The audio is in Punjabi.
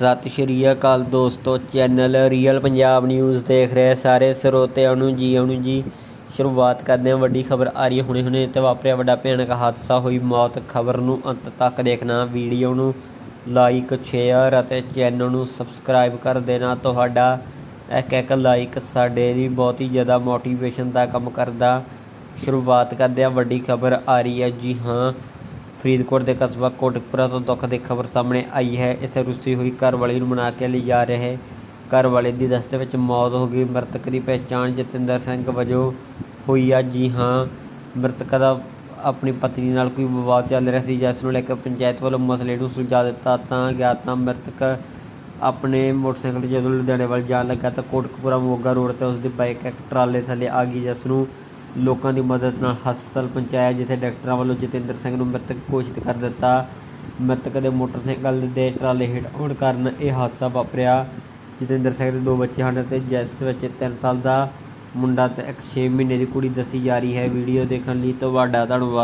ਸਤਿ ਸ਼੍ਰੀ ਅਕਾਲ ਦੋਸਤੋ, ਚੈਨਲ ਰੀਅਲ ਪੰਜਾਬ ਨਿਊਜ਼ ਦੇਖ ਰਹੇ ਸਾਰੇ ਸਰੋਤਿਆਂ ਨੂੰ ਜੀ ਆਉਣ ਜੀ ਸ਼ੁਰੂਆਤ ਕਰਦੇ ਹਾਂ ਵੱਡੀ ਖਬਰ ਆ ਰਹੀ ਹੈ ਹੁਣੇ ਹੁਣੇ ਤੇ ਵਾਪਰਿਆ ਵੱਡਾ ਭਿਆਨਕ ਹਾਦਸਾ ਹੋਈ ਮੌਤ, ਖਬਰ ਨੂੰ ਅੰਤ ਤੱਕ ਦੇਖਣਾ, ਵੀਡੀਓ ਨੂੰ ਲਾਈਕ ਸ਼ੇਅਰ ਅਤੇ ਚੈਨਲ ਨੂੰ ਸਬਸਕ੍ਰਾਈਬ ਕਰ ਦੇਣਾ। ਤੁਹਾਡਾ ਇੱਕ ਇੱਕ ਲਾਈਕ ਸਾਡੇ ਲਈ ਬਹੁਤ ਹੀ ਜ਼ਿਆਦਾ ਮੋਟੀਵੇਸ਼ਨ ਦਾ ਕੰਮ ਕਰਦਾ। ਸ਼ੁਰੂਆਤ ਕਰਦੇ ਹਾਂ ਵੱਡੀ ਖਬਰ ਆ ਰਹੀ ਹੈ, ਜੀ ਹਾਂ ਫਰੀਦਕੋਟ ਦੇ ਕਸਬਾ ਕੋਟਕਪੁਰਾ ਤੋਂ ਦੁੱਖ ਦੀ ਖਬਰ ਸਾਹਮਣੇ ਆਈ ਹੈ। ਇੱਥੇ ਰੁੱਸੀ ਹੋਈ ਘਰਵਾਲੀ ਨੂੰ ਮਨਾ ਕੇ ਲਈ ਜਾ ਰਹੇ ਘਰਵਾਲੇ ਦੀ ਰਸਤੇ ਵਿੱਚ ਮੌਤ ਹੋ ਗਈ। ਮ੍ਰਿਤਕ ਦੀ ਪਹਿਚਾਣ ਜਤਿੰਦਰ ਸਿੰਘ ਵਜੋਂ ਹੋਈ ਆ। ਜੀ ਹਾਂ, ਮ੍ਰਿਤਕ ਦਾ ਆਪਣੀ ਪਤਨੀ ਨਾਲ ਕੋਈ ਵਿਵਾਦ ਚੱਲ ਰਿਹਾ ਸੀ। ਜਿਸ ਨੂੰ ਲੈ ਕੇ ਪੰਚਾਇਤ ਵੱਲੋਂ ਮਸਲੇ ਨੂੰ ਸੁਲਝਾ ਦਿੱਤਾ ਤਾਂ ਗਿਆ ਤਾਂ ਮ੍ਰਿਤਕ ਆਪਣੇ ਮੋਟਰਸਾਈਕਲ ਤੇ ਜਦੋਂ ਲੁਧਿਆਣੇ ਵੱਲ ਜਾਣ ਲੱਗਾ ਤਾਂ ਕੋਟਕਪੁਰਾ ਮੋਗਾ ਰੋਡ ਤੇ ਉਸ ਦੀ ਬਾਈਕ ਇੱਕ ਟਰਾਲੇ ਥੱਲੇ ਆ ਗਈ। ਜਿਸ ਨੂੰ ਲੋਕਾਂ ਦੀ ਮਦਦ ਨਾਲ ਹਸਪਤਾਲ ਪਹੁੰਚਾਇਆ, ਜਿੱਥੇ ਡਾਕਟਰਾਂ ਵੱਲੋਂ ਜਤਿੰਦਰ ਸਿੰਘ ਨੂੰ ਮ੍ਰਿਤਕ ਘੋਸ਼ਿਤ ਕਰ ਦਿੱਤਾ। ਮ੍ਰਿਤਕ ਦੇ ਮੋਟਰਸਾਈਕਲ ਦੇ ਟਰਾਲੇ ਹੇਠ ਆਉਣ ਕਾਰਨ ਇਹ ਹਾਦਸਾ ਵਾਪਰਿਆ। ਜਤਿੰਦਰ ਸਿੰਘ ਦੇ ਦੋ ਬੱਚੇ ਹਨ ਅਤੇ ਜਿਸ ਵਿੱਚ 3 ਸਾਲ ਦਾ ਮੁੰਡਾ ਤੇ ਇੱਕ 6 ਮਹੀਨੇ ਦੀ ਕੁੜੀ ਦੱਸੀ ਜਾ ਰਹੀ ਹੈ। ਵੀਡੀਓ ਦੇਖਣ ਲਈ ਤੁਹਾਡਾ ਧੰਨਵਾਦ।